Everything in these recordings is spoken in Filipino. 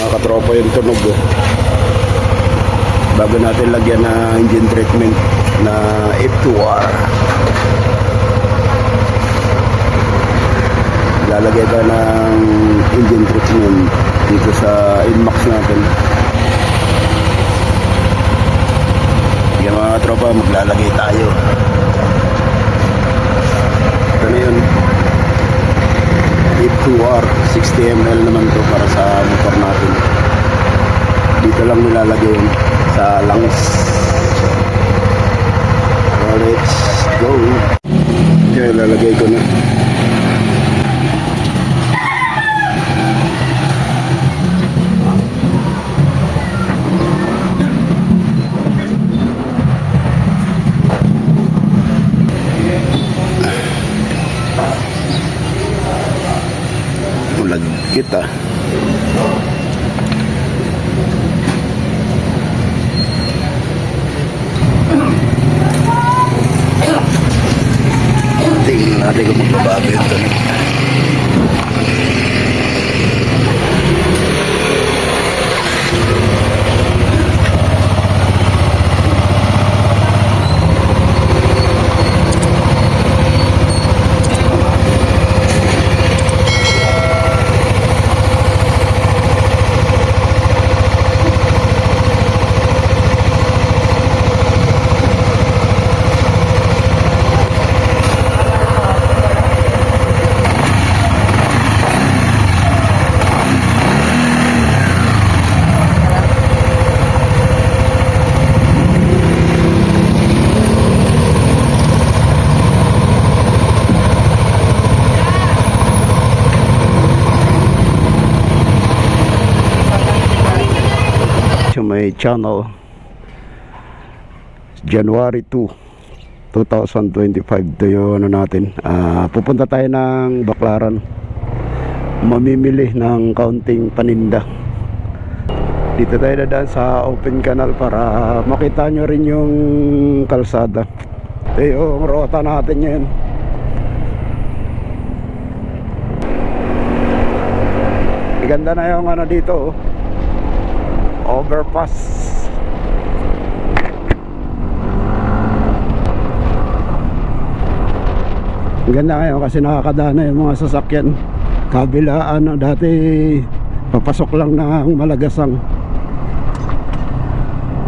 mga katropa yung tunog oh. bago natin lagyan na engine treatment na F2R lalagay ka ng engine treatment dito sa Inmax natin. Yung mga tropa maglalagay tayo. Ito na yun F2R 60ml naman to para sa motor natin. Dito lang nilalagay yun sa lungs. So let's go. Okay lalagay ko na ulag kita tingnan natin kung magbabago yung tunog may channel. January 2 2025 ito yung ano natin Ah, pupunta tayo ng Baklaran mamimili ng kaunting paninda. Dito tayo dadaan sa open canal para makita nyo rin yung kalsada. Ito yung rota natin ngayon. Ganda na yung ano dito oh overpass. Ganda ngayon kasi nakakadana yung mga sasakyan. Kabila ano dati papasok lang ng malagasang.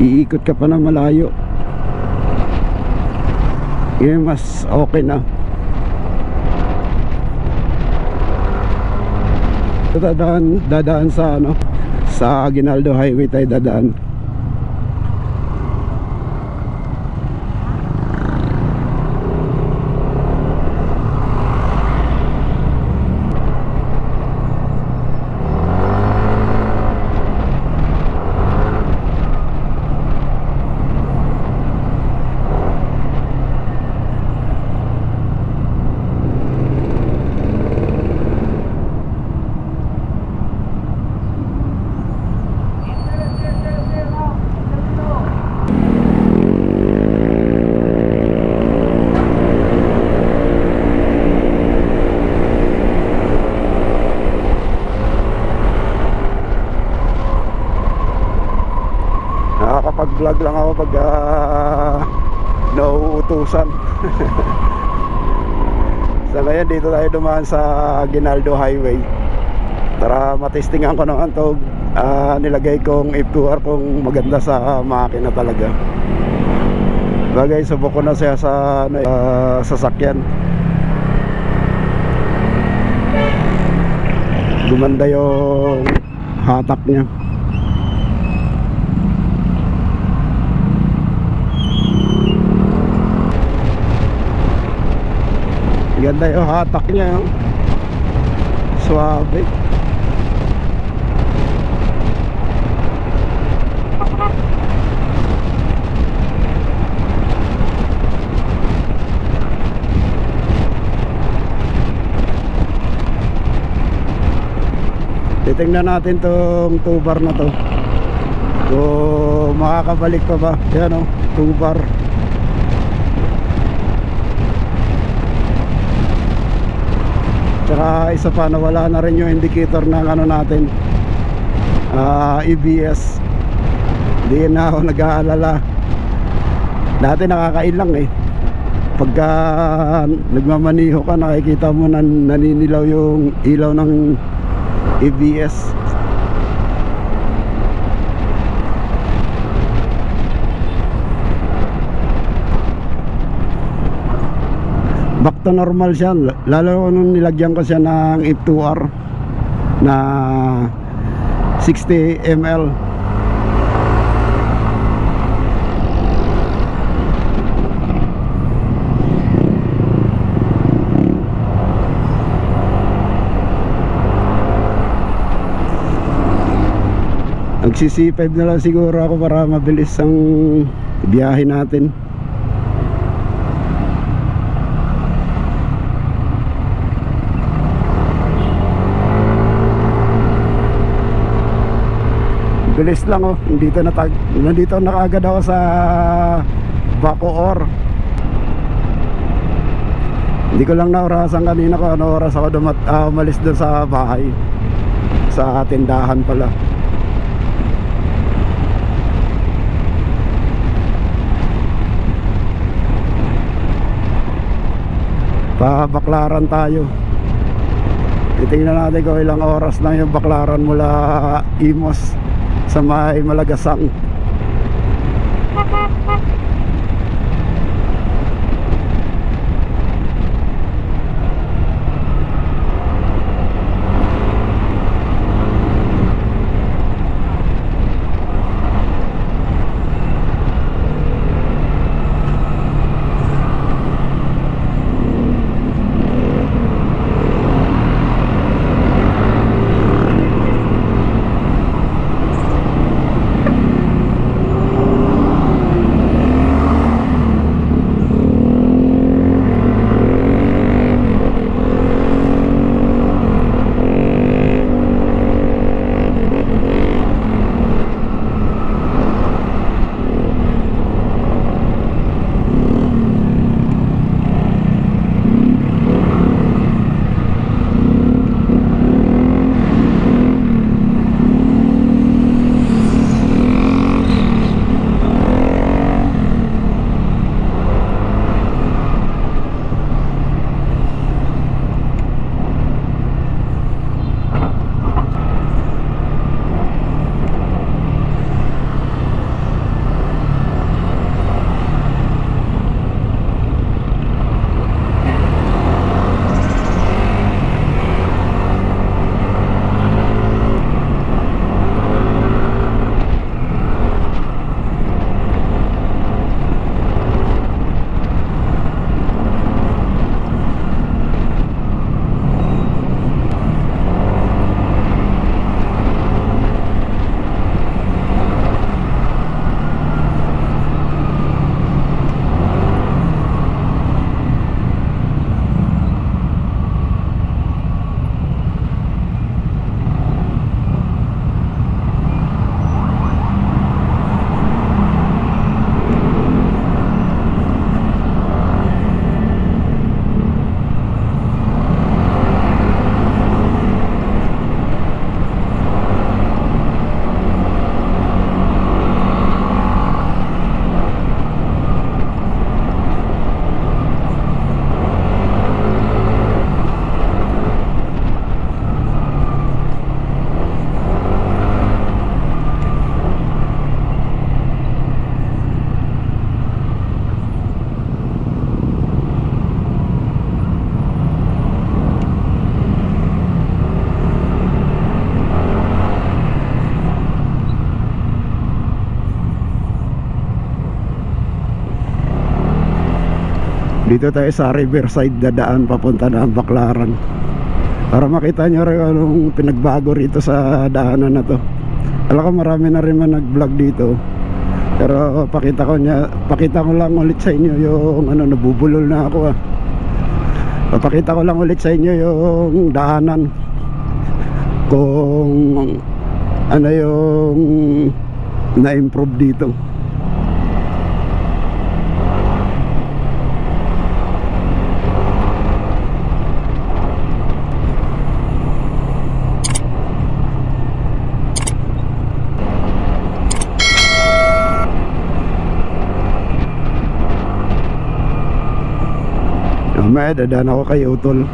Iikot ka pa ng malayo. Ngayon mas okay na. Dadaan, dadaan sa ano sa Aguinaldo Highway tayo dadaan nakakapag-vlog lang ako pag uh, nauutusan sa ngayon dito tayo dumaan sa Ginaldo Highway. Tara matestingan ko naman to Ah, nilagay kong F2R kung maganda sa makina talaga. Bagay subok ko na siya sa ano, ah, sasakyan. Gumanda yung hatak niya Ganda yung hatak niya. oh. Suabe. Titingnan natin tong tubar na to. Kung makakabalik pa ba. Yan o, tubar. Tsaka isa pa nawala na rin yung indicator ng ano natin ah, EBS hindi na ako nag-aalala. Dati nakakailang eh. Pagka nagmamaniho ka nakikita mo na naninilaw yung ilaw ng ABS to normal siya lalo nung nilagyan ko siya ng F2R na 60 ml Nagsisi-5 na lang siguro ako para mabilis ang biyahe natin. Bilis lang oh. Nandito na tag nandito na kaagad ako sa Bacoor. Hindi ko lang naorasan kanina ko ano oras ako dumat ah, umalis doon sa bahay. Sa tindahan pala. Pabaklaran tayo. Titingnan natin kung ilang oras lang yung baklaran mula Imos sa may Malagasang. Dito tayo sa Riverside dadaan papunta na Baclaran. Para makita nyo rin anong pinagbago rito sa daanan na to. Alam ko marami na rin man nag-vlog dito. Pero pakita ko niya, pakita ko lang ulit sa inyo yung ano nabubulol na ako ah. Papakita ko lang ulit sa inyo yung daanan. Kung ano yung na-improve dito. Mamaya dadaan ako kay Utol.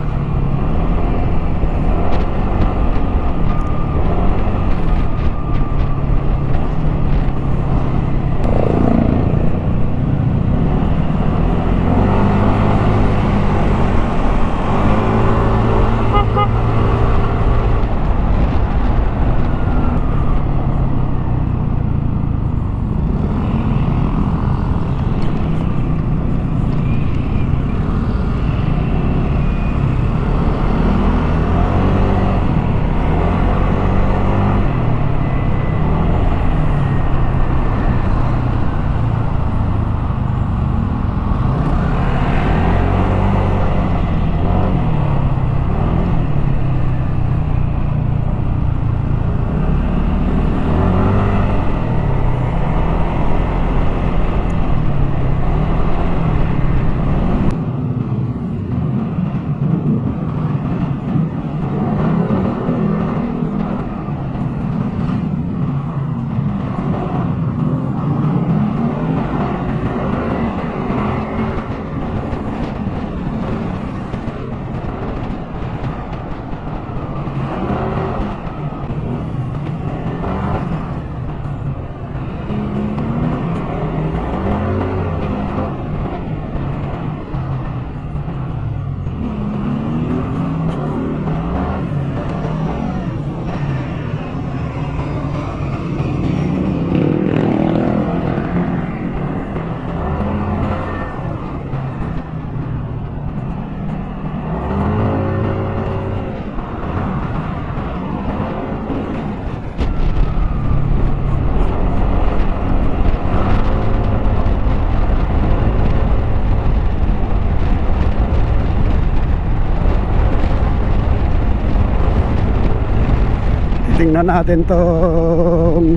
Tingnan natin tong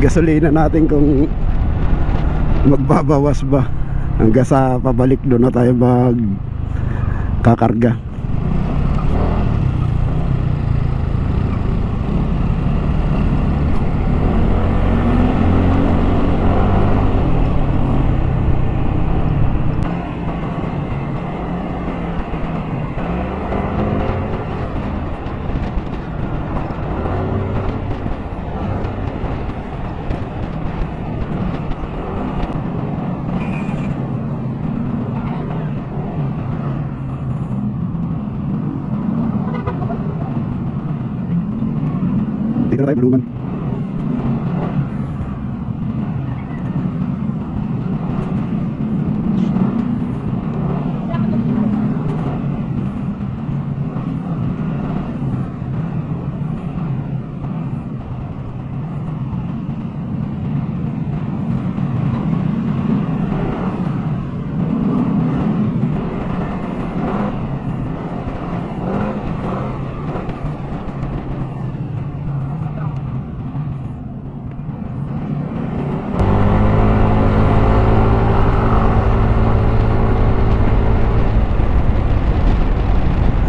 gasolina natin kung magbabawas ba hanggang sa pabalik doon na tayo mag kakarga. Dito na tayo bulungan.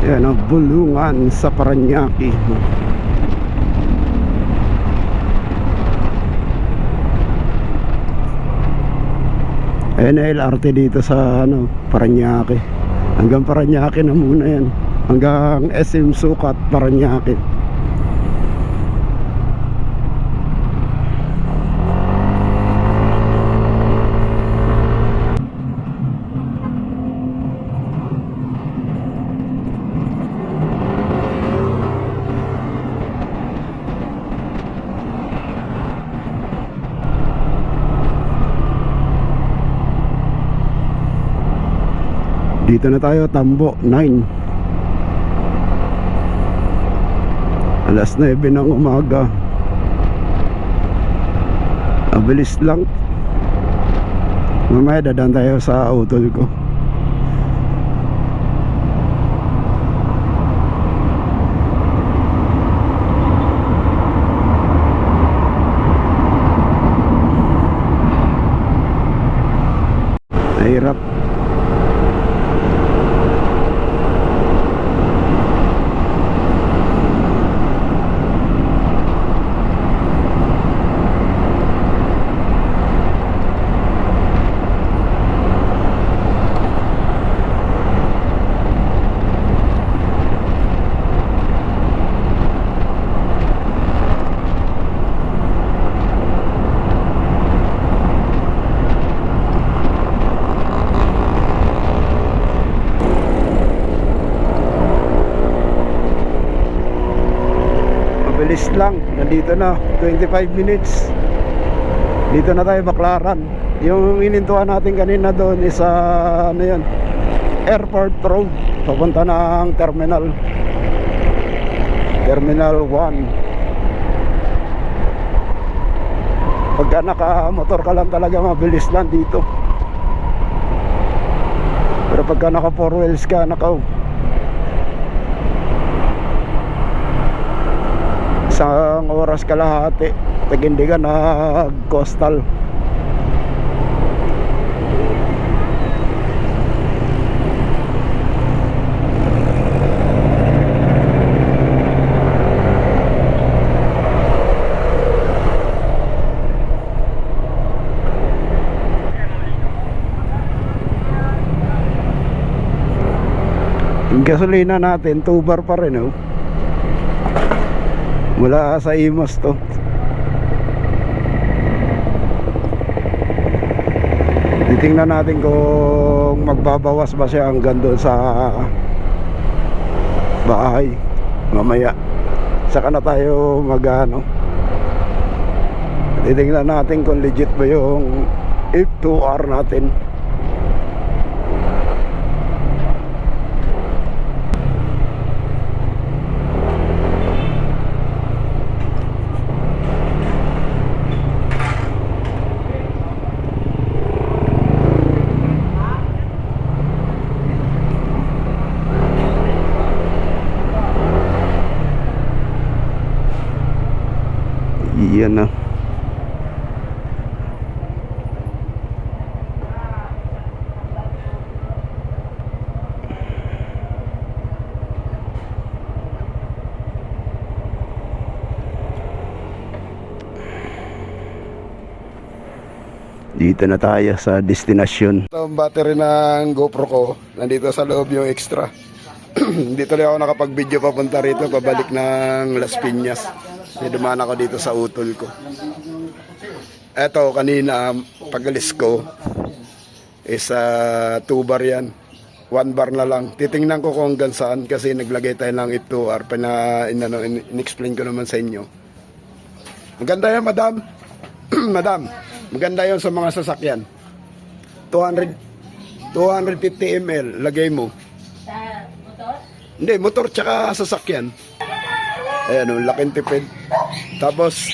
Yan ang bulungan sa Paranaque. Ayan na LRT dito sa ano, Paranaque. Hanggang Paranaque na muna yan. Hanggang SM Sukat, Paranaque. Dito na tayo, Tambo 9. Alas 9 ng umaga. Abilis lang. Mamaya dadaan tayo sa utol ko. Lang. Nandito na, 25 minutes. Dito na tayo, Baklaran. Yung inintuan natin kanina doon is sa, ano yun, Airport Road. Papunta ng terminal. Terminal 1. Pagka naka-motor ka lang talaga, mabilis lang dito. Pero pagka naka four wheels ka, naka isang oras kalahati tagindi ka na coastal gasolina natin 2 bar pa rin oh mula sa Imos to. Titingnan natin kung magbabawas ba siya hanggang doon sa bahay. Mamaya. Saka na tayo mag ano titingnan natin kung legit ba yung F2R natin Yan na. Dito na tayo sa destinasyon. Ito ang battery ng GoPro ko. Nandito sa loob yung extra. dito lang ako nakapag-video papunta rito, pabalik ng Las Piñas. Kasi dumaan ako dito sa utol ko. Eto, kanina, pagalis ko, is uh, two bar yan. One bar na lang. Titingnan ko kung hanggang saan kasi naglagay tayo ng F2R. Pina, inano, in, in-explain ko naman sa inyo. Maganda yan, madam. madam, maganda yon sa mga sasakyan. 200, 250 ml, lagay mo. Sa motor? Hindi, motor tsaka sasakyan. Ayan, oh, laking tipid. Tapos,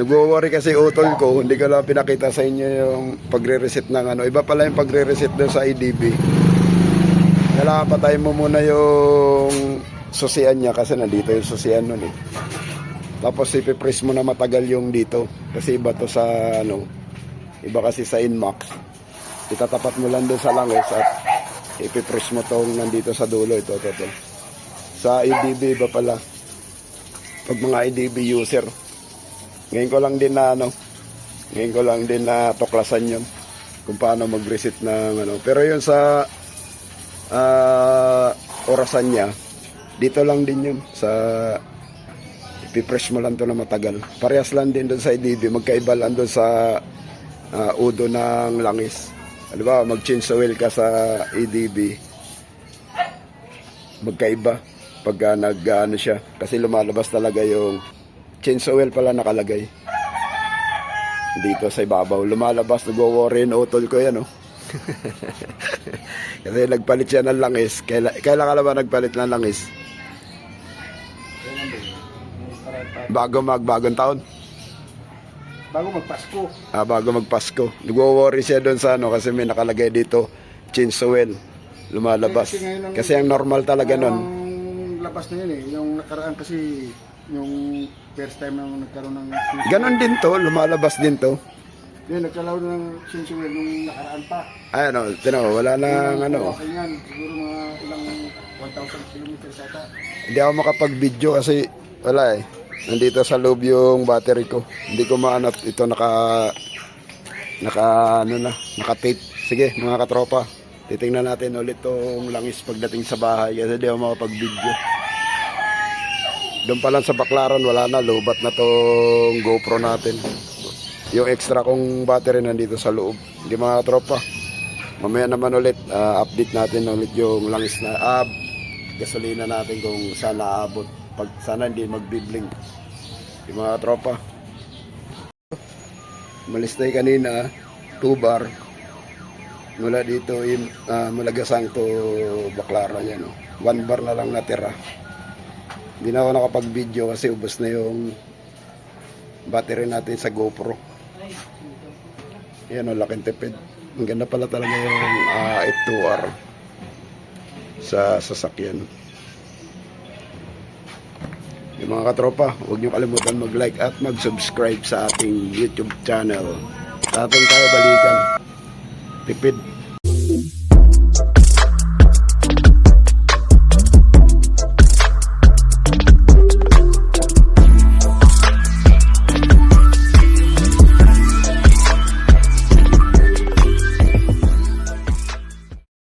nagwo-worry kasi utol ko, hindi ko lang pinakita sa inyo yung pagre-reset ng ano. Iba pala yung pagre-reset doon sa IDB. Kailangan patayin mo muna yung susian niya kasi nandito yung susian nun eh. Tapos ipipress mo na matagal yung dito. Kasi iba to sa ano, iba kasi sa Inmax. Itatapat mo lang doon sa langis at ipipress mo tong nandito sa dulo ito, ito, ito. Sa IDB iba pala. Pag mga IDB user. Ngayon ko lang din na ano, ngayon ko lang din na tuklasan yun kung paano mag-reset ng ano. Pero yun sa ah, orasan niya, dito lang din yun sa ipipress mo lang to na matagal. Parehas lang din doon sa IDB, magkaiba lang doon sa ah, udo ng langis. Ano ba, mag-change oil ka sa EDB, magkaiba pagka nag ano siya kasi lumalabas talaga yung change oil pala nakalagay. Dito sa ibabaw lumalabas nagwo-worry na utol ko yan oh. Kasi nagpalit siya ng langis. Kailan, kailan ka na ba nagpalit ng langis? Bago mag bagong taon? Bago magpasko. ah, bago magpasko. Nagwo-worry siya doon sa ano kasi may nakalagay dito change oil lumalabas. Kasi ang normal talaga Ang labas na yun eh. Yung nakaraan kasi, yung first time na nagkaroon ng ganon din to lumalabas din to Then, nagkaroon ng sensual nung nakaraan pa. Ay, ano, tinaw, wala nang ano. Okay yan. Siguro mga ilang 1,000 kilometers ata. Hindi ako makapag-video kasi wala eh. Nandito sa loob yung battery ko. Hindi ko maanap ito naka naka ano na, naka-tape. Sige, mga katropa. Titingnan natin ulit tong langis pagdating sa bahay kasi hindi ako makapag-video. Doon pa lang sa baklaran, wala na. Lubat na tong GoPro natin. Yung extra kong battery nandito sa loob. Hindi mga katropa. Mamaya naman ulit, ah, update natin ulit yung langis na, ah, gasolina natin kung saan naabot. pag sana hindi magbibling yung mga tropa malis tayo kanina 2 bar mula dito in, ah, Malagasang to Baclaran yan oh. 1 bar na lang natira hindi na ako nakapag video kasi ubos na yung battery natin sa GoPro yan o laking tipid ang ganda pala talaga yung ah, F2R sa sasakyan yung mga katropa, huwag niyo kalimutan mag-like at mag-subscribe sa ating YouTube channel. Sa ating tayo balikan. Tipid.